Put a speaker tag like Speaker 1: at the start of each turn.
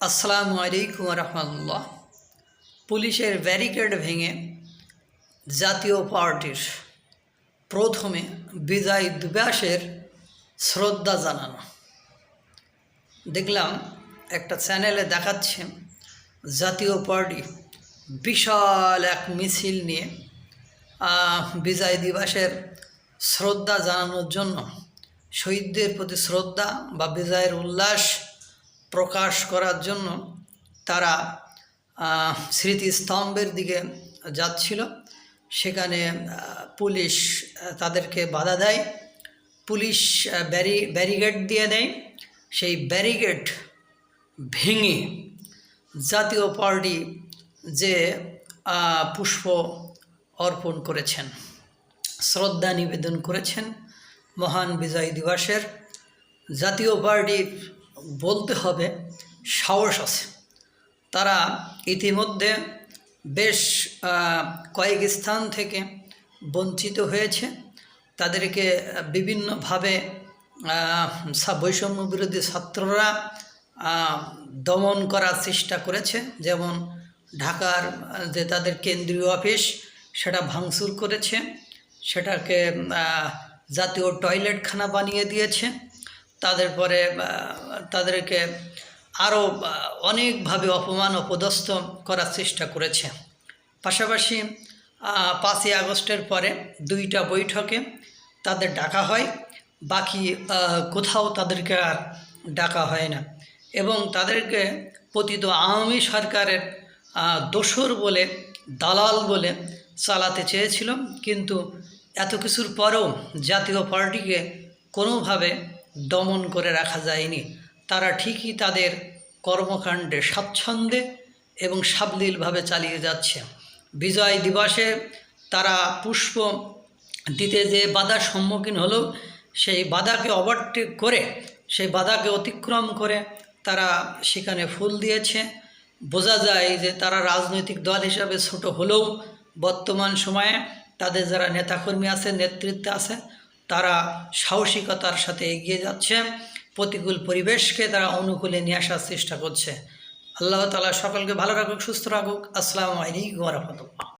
Speaker 1: আসসালামু আলাইকুম রহমতুল্লাহ পুলিশের ব্যারিকেড ভেঙে জাতীয় পার্টির প্রথমে বিজয় দিবসের শ্রদ্ধা জানানো। দেখলাম একটা চ্যানেলে দেখাচ্ছে জাতীয় পার্টি বিশাল এক মিছিল নিয়ে বিজয় দিবসের শ্রদ্ধা জানানোর জন্য শহীদদের প্রতি শ্রদ্ধা বা বিজয়ের উল্লাস প্রকাশ করার জন্য তারা স্মৃতিস্তম্ভের দিকে যাচ্ছিল। সেখানে পুলিশ তাদেরকে বাধা দেয়। পুলিশ ব্যারি, ব্যারিকেড দিয়ে দেয়। সেই ব্যারিগেড ভেঙে জাতীয় পার্টি যে পুষ্প অর্পণ করেছেন, শ্রদ্ধা নিবেদন করেছেন মহান বিজয় দিবসের জাতীয় পার্টির বলতে হবে সাহস আছে। তারা ইতিমধ্যে বেশ কয়েক স্থান থেকে বঞ্চিত হয়েছে। তাদেরকে বিভিন্নভাবে বৈষম্য বিরোধী ছাত্ররা দমন করার চেষ্টা করেছে। যেমন ঢাকার, যে তাদের কেন্দ্রীয় অফিস, সেটা ভাঙচুর করেছে। সেটাকে জাতীয় টয়লেটখানা বানিয়ে দিয়েছে। তাদের পরে তাদেরকে আরও অনেকভাবে অপমান, অপদস্থ করার চেষ্টা করেছে। পাশাপাশি পাঁচই আগস্টের পরে দুইটা বৈঠকে তাদের ডাকা হয়, বাকি কোথাও তাদেরকে আর ডাকা হয় না। এবং তাদেরকে পতিত আওয়ামী সরকারের দোসর বলে, দালাল বলে চালাতে চেয়েছিল। কিন্তু এত কিছুর পরেও জাতীয় পার্টিকে কোনোভাবে দমন করে রাখা যায়নি। তারা ঠিকই তাদের কর্মকাণ্ডে স্বাচ্ছন্দ্যে এবং সাবলীলভাবে চালিয়ে যাচ্ছে। বিজয় দিবসে তারা পুষ্প দিতে যে বাধার সম্মুখীন হলো, সেই বাধাকে ওভারটেক করে, সেই বাধাকে অতিক্রম করে তারা সেখানে ফুল দিয়েছে। বোঝা যায় যে তারা রাজনৈতিক দল হিসাবে ছোট হলেও বর্তমান সময়ে তাদের যারা নেতাকর্মী আছে, নেতৃত্বে আছে তারা সাহসিকতার সাথে এগিয়ে যাচ্ছে, প্রতিকূল পরিবেশকে তারা অনুকূলে নিয়ে আসার চেষ্টা করছে। আল্লাহ তালা সকলকে ভালো রাখুক, সুস্থ রাখুক। আসসালামু আলাইকুম রহমতুল্লাহ।